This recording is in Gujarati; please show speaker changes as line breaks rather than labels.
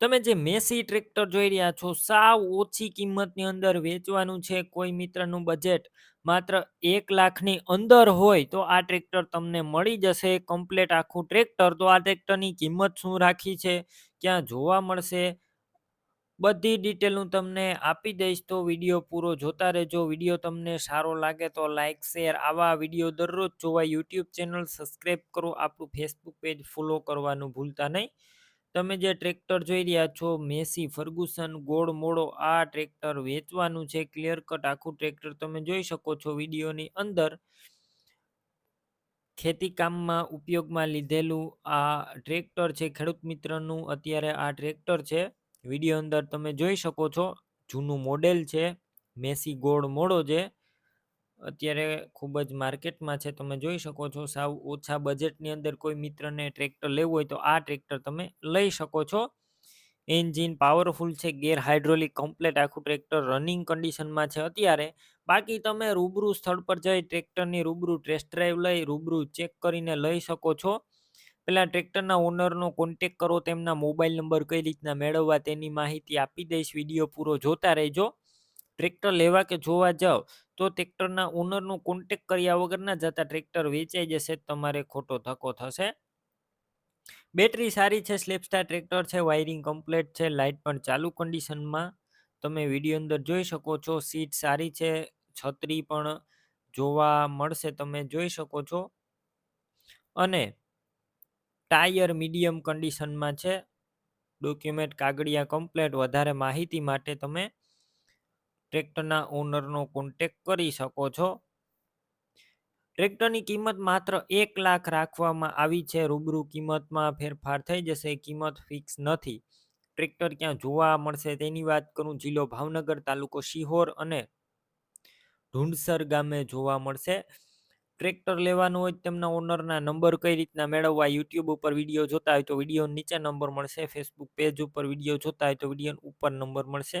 તમે જે મેસી ટ્રેક્ટર જોઈ રહ્યા છો, સાવ ઓછી કિંમતની અંદર વેચવાનું છે કોઈ મિત્રનું બજેટ માત્ર એક લાખની અંદર હોય તો આ ટ્રેક્ટર તમને મળી જશે કમ્પ્લેટ આખું ટ્રેક્ટર. તો આ ટ્રેક્ટરની કિંમત શું રાખી છે? ક્યાં જોવા મળશે? બધી ડિટેલ હું તમને આપી દઈશ. તો વીડિયો પૂરો જોતા રહેજો. વીડિયો તમને સારો લાગે તો લાઇક શેર આવા વીડિયો દરરોજ જોવા. યુટ્યુબ ચેનલ સબસ્ક્રાઈબ કરો. આપણું ફેસબુક પેજ ફોલો કરવાનું ભૂલતા નહીં. તમે જે ટ્રેક્ટર જોઈ રહ્યા છો, મેસી, ફર્ગુસન, ગોળ, મોડો, આ ટ્રેક્ટર વેચવાનું છે ક્લિયર કટ આખું ટ્રેક્ટર તમે જોઈ શકો છો વિડીયોની અંદર. ખેતીકામમાં ઉપયોગમાં લીધેલું આ ટ્રેક્ટર છે, ખેડૂત મિત્રનું અત્યારે આ ટ્રેક્ટર છે. વીડિયો અંદર તમે જોઈ શકો છો, જૂનું મોડેલ છે, મેસી ગોળ મોડો છે. અત્યારે ખૂબ જ માર્કેટમાં છે, તમે જોઈ શકો છો, સાવ ઓછા બજેટની અંદર કોઈ મિત્રને ટ્રેક્ટર લેવું હોય તો આ ટ્રેક્ટર તમે લઈ શકો છો. એન્જિન પાવરફુલ છે, ગેર હાઇડ્રોલિક કમ્પ્લેટ આખું ટ્રેક્ટર રનિંગ કન્ડિશનમાં છે અત્યારે. બાકી તમે રૂબરૂ સ્થળ પર જઈ ટ્રેક્ટરની રૂબરૂ ટેસ્ટ ડ્રાઈવ લઈ, રૂબરૂ ચેક કરીને લઈ શકો છો. પેલા ટ્રેક્ટરના ઓનરનો કોન્ટેક કરો, તેમના મોબાઈલ નંબર કઈ રીતના મેળવવા તેની માહિતી આપી દઈશ, વીડિયો પૂરો જોતા રહેજો. ટ્રેક્ટર લેવા કે જોવા જાઓ તો ટ્રેક્ટરના ઓનરનો કોન્ટેક કર્યા વગર ના જતા ટ્રેક્ટર વેચાઈ જશે, તમારે ખોટો ધક્કો થશે. બેટરી સારી છે સ્લેપસ્ટાર ટ્રેક્ટર છે વાયરિંગ કમ્પ્લીટ છે લાઇટ પણ ચાલુ કન્ડિશનમાં તમે વીડિયો અંદર જોઈ શકો છો સીટ સારી છે, છત્રી પણ જોવા મળશે, તમે જોઈ શકો છો. અને ટાયર મીડિયમ કન્ડિશનમાં છે. ડોક્યુમેન્ટ કાગળિયા કમ્પ્લેટ વધારે માહિતી માટે તમે ટ્રેક્ટરના ઓનરનો કોન્ટેક કરી શકો છો. ટ્રેક્ટરની કિંમત માત્ર એક લાખ રાખવામાં આવી છે. રૂબરૂ કિંમતમાં ફેરફાર થઈ જશે. કિંમત ફિક્સ નથી. ટ્રેક્ટર ક્યાં જોવા મળશે તેની વાત કરું. જિલ્લો ભાવનગર, તાલુકો શિહોર અને ઢુંડસર ગામે જોવા મળશે. ટ્રેક્ટર લેવાનું હોય તેમના ઓનરના નંબર કઈ રીતના મેળવવા યુટ્યુબ ઉપર વીડિયો જોતા હોય તો વીડિયો નીચે નંબર મળશે. ફેસબુક પેજ ઉપર વીડિયો જોતા હોય તો વીડિયો ઉપર નંબર મળશે.